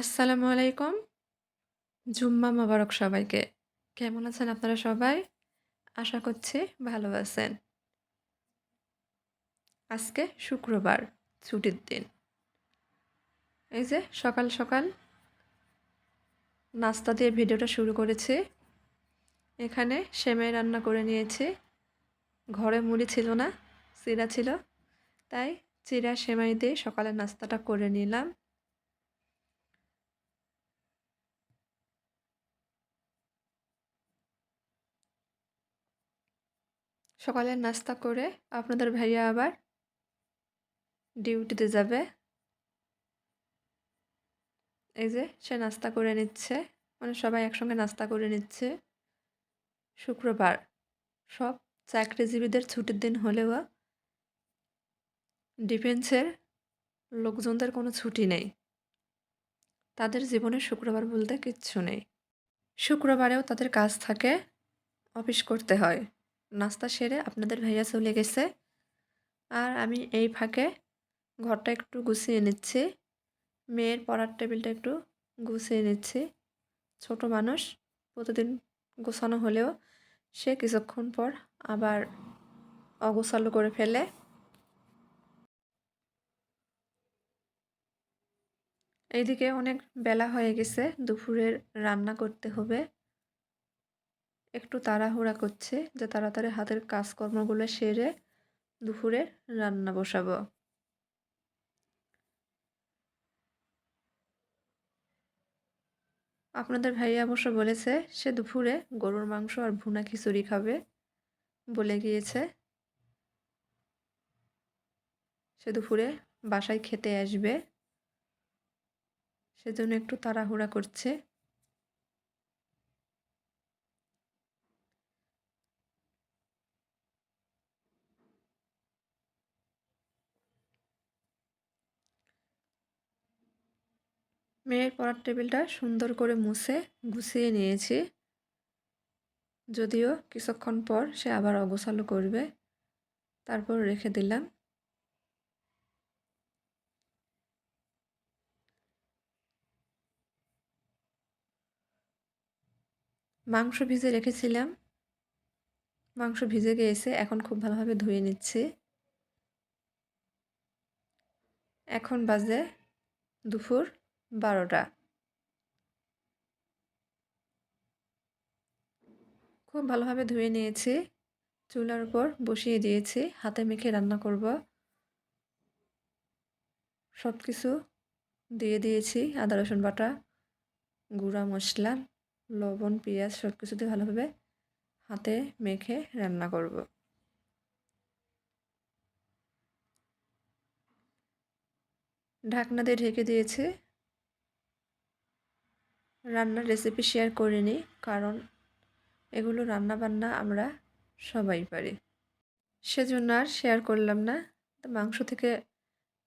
আসসালামু আলাইকুম। জুম্মা মোবারক সবাইকে। কেমন আছেন আপনারা সবাই? আশা করছি ভালো আছেন। আজকে শুক্রবার, ছুটির দিন। এই যে সকাল, সকাল নাস্তা দিয়ে ভিডিওটা শুরু করেছি। এখানে সেমাই রান্না করে নিয়েছি। ঘরে মুড়ি ছিল না, চিরা ছিল। তাই চিড়া সেমাই দিয়ে সকালের নাস্তাটা করে নিলাম। সকালের নাস্তা করে আপনাদের ভাইয়া আবার ডিউটিতে যাবে। এই যে সে নাস্তা করে নিচ্ছে। মানে সবাই একসঙ্গে নাস্তা করে নিচ্ছে। শুক্রবার। সব চাকরিজীবীদের ছুটির দিন হলেও ডিফেন্সের লোকজনদের কোনো ছুটি নেই। তাদের জীবনে শুক্রবার বলতে কিচ্ছু নেই। শুক্রবারেও তাদের কাজ থাকে, অফিস করতে হয়। নাস্তা সেরে আপনাদের ভাইয়া চলে গেছে। আর আমি এই ফাঁকে ঘরটা একটু গুছিয়ে নিচ্ছি। মেয়ের পড়ার টেবিলটা একটু গুছিয়ে নিচ্ছি। ছোট মানুষ, প্রতিদিন গোছানো হলেও সে কিছুক্ষণ পর আবার অগোছালো করে ফেলে। এইদিকে অনেক বেলা হয়ে গেছে, দুপুরের রান্না করতে হবে। একটু তাড়াহুড়া করছে যে তাড়াতাড়ি হাতের কাজকর্মগুলো সেরে দুপুরে রান্না বসাবো। আপনাদের ভাইয়া অবশ্য বলেছে, সে দুপুরে গরুর মাংস আর ভুনা খিচুড়ি খাবে বলে গিয়েছে। সে দুপুরে বাসায় খেতে আসবে। সেজন্য একটু তাড়াহুড়া করছে। মেয়ের পড়ার টেবিলটা সুন্দর করে মুছে গুছিয়ে নিয়েছি। যদিও কিছুক্ষণ পর সে আবার অগোছালো করবে। তারপর রেখে দিলাম। মাংস ভিজে রেখেছিলাম। মাংস ভিজে গিয়েছে এখন খুব ভালোভাবে ধুয়ে নিচ্ছি। এখন বাজে দুপুর। বারোটা খুব ভালোভাবে ধুয়ে নিয়েছি। চুলার উপর বসিয়ে দিয়েছি। হাতে মেখে রান্না করব। সব কিছু দিয়ে দিয়েছি। আদা, রসুন বাটা, গুঁড়া মশলা লবণ, পেঁয়াজ সব কিছু দিয়ে ভালোভাবে হাতে মেখে রান্না করব। ঢাকনা দিয়ে ঢেকে দিয়েছে। রান্নার রেসিপি শেয়ার করিনি কারণ এগুলো রান্না বান্না আমরা সবাই পারি। সেজন্য আর শেয়ার করলাম না। মাংস থেকে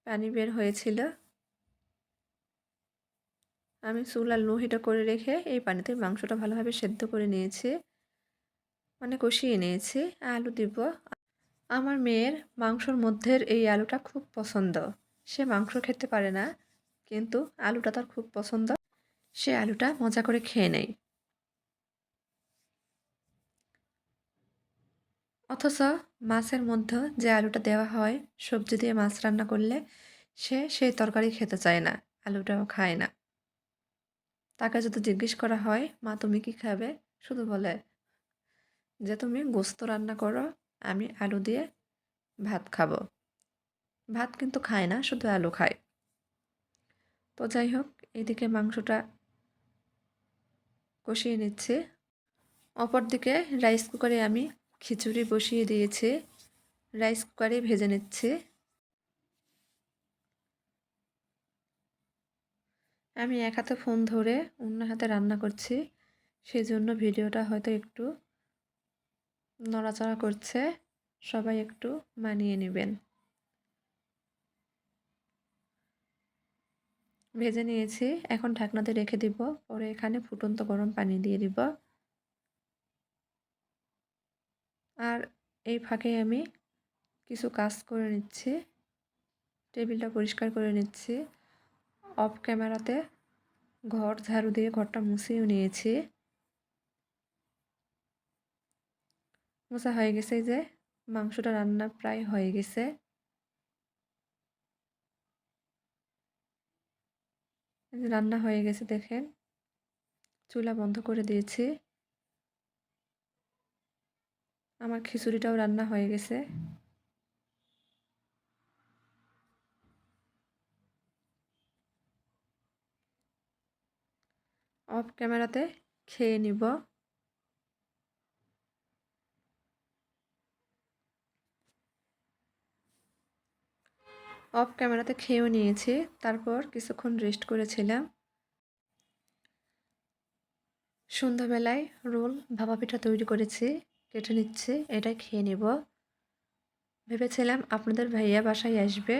পানি বের হয়েছিল। আমি চুল আর লোহিটা করে রেখে এই পানিতে মাংসটা ভালোভাবে সেদ্ধ করে নিয়েছি। মানে কষিয়ে নিয়েছি, আলু দিব। আমার মেয়ের মাংসর মধ্যের এই আলুটা খুব পছন্দ। সে মাংস খেতে পারে না, কিন্তু আলুটা তার খুব পছন্দ। সে আলুটা মজা করে খেয়ে নেয়। অথচ মাছের মধ্যে যে আলুটা দেওয়া হয়, সবজি দিয়ে মাছ রান্না করলে সে সেই তরকারি খেতে চায় না, আলুটাও খায় না। তাকে যদি জিজ্ঞেস করা হয়, মা, তুমি কি খাবে? শুধু বলে, যে তুমি গোস্ত রান্না করো, আমি আলু দিয়ে ভাত খাব। ভাত কিন্তু খায় না, শুধু আলু খায়। তো যাই হোক, এদিকে মাংসটা কষিয়ে নিচ্ছে। অপরদিকে রাইস কুকারে আমি খিচুড়ি বসিয়ে দিয়েছি। রাইস কুকারে ভেজে নিচ্ছে। আমি এক হাতে ফোন ধরে অন্য হাতে রান্না করছি। সেই জন্য ভিডিওটা হয়তো একটু নড়াচড়া করছে। সবাই একটু মানিয়ে নেবেন। ভেজে নিয়েছি। এখন ঢাকনাতে রেখে দিব। পরে এখানে ফুটন্ত গরম পানি দিয়ে দিব। আর এই ফাঁকে আমি কিছু কাজ করে নিচ্ছি। টেবিলটা পরিষ্কার করে নিচ্ছি। অফ ক্যামেরাতে ঘর ঝাড়ু দিয়ে ঘরটা মুছেও নিয়েছি। মোছা হয়ে গেছে যে, মাংসটা রান্না প্রায় হয়ে গেছে এই যে রান্না হয়ে গেছে দেখেন। চুলা বন্ধ করে দিয়েছি। আমার খিচুড়িটাও রান্না হয়ে গেছে। অফ ক্যামেরাতে খেয়ে নিব। অফ ক্যামেরাতে খেয়েও নিয়েছি। তারপর কিছুক্ষণ রেস্ট করেছিলাম। সন্ধ্যাবেলায় রোল ভাপা পিঠা তৈরি করেছি, কেটে নিচ্ছি, এটাই খেয়ে নিব। ভেবেছিলাম আপনাদের ভাইয়া বাসায় আসবে,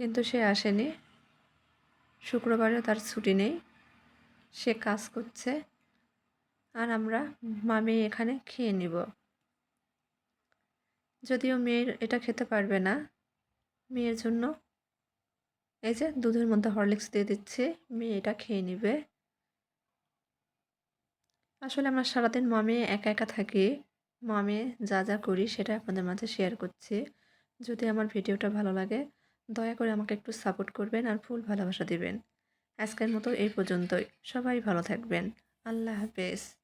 কিন্তু সে আসেনি। শুক্রবারে তার ছুটি নেই, সে কাজ করছে। আর আমরা মামি এখানে খেয়ে নিব। যদিও মেয়ের এটা খেতে পারবে না মেয়ের জন্য। এই যে দুধের মধ্যে হরলিক্স দিয়ে দিচ্ছি, মেয়ে এটা খেয়ে নিবে। আসলে আমরা সারাদিন মামে একা একা থাকি, মামে যা যা করি সেটা আপনাদের মাঝে শেয়ার করছি। যদি আমার ভিডিওটা ভালো লাগে, দয়া করে আমাকে একটু সাপোর্ট করবেন আর ফুল ভালোবাসা দিবেন। আজকের মতো এই পর্যন্তই। সবাই ভালো থাকবেন। আল্লাহ হাফেজ।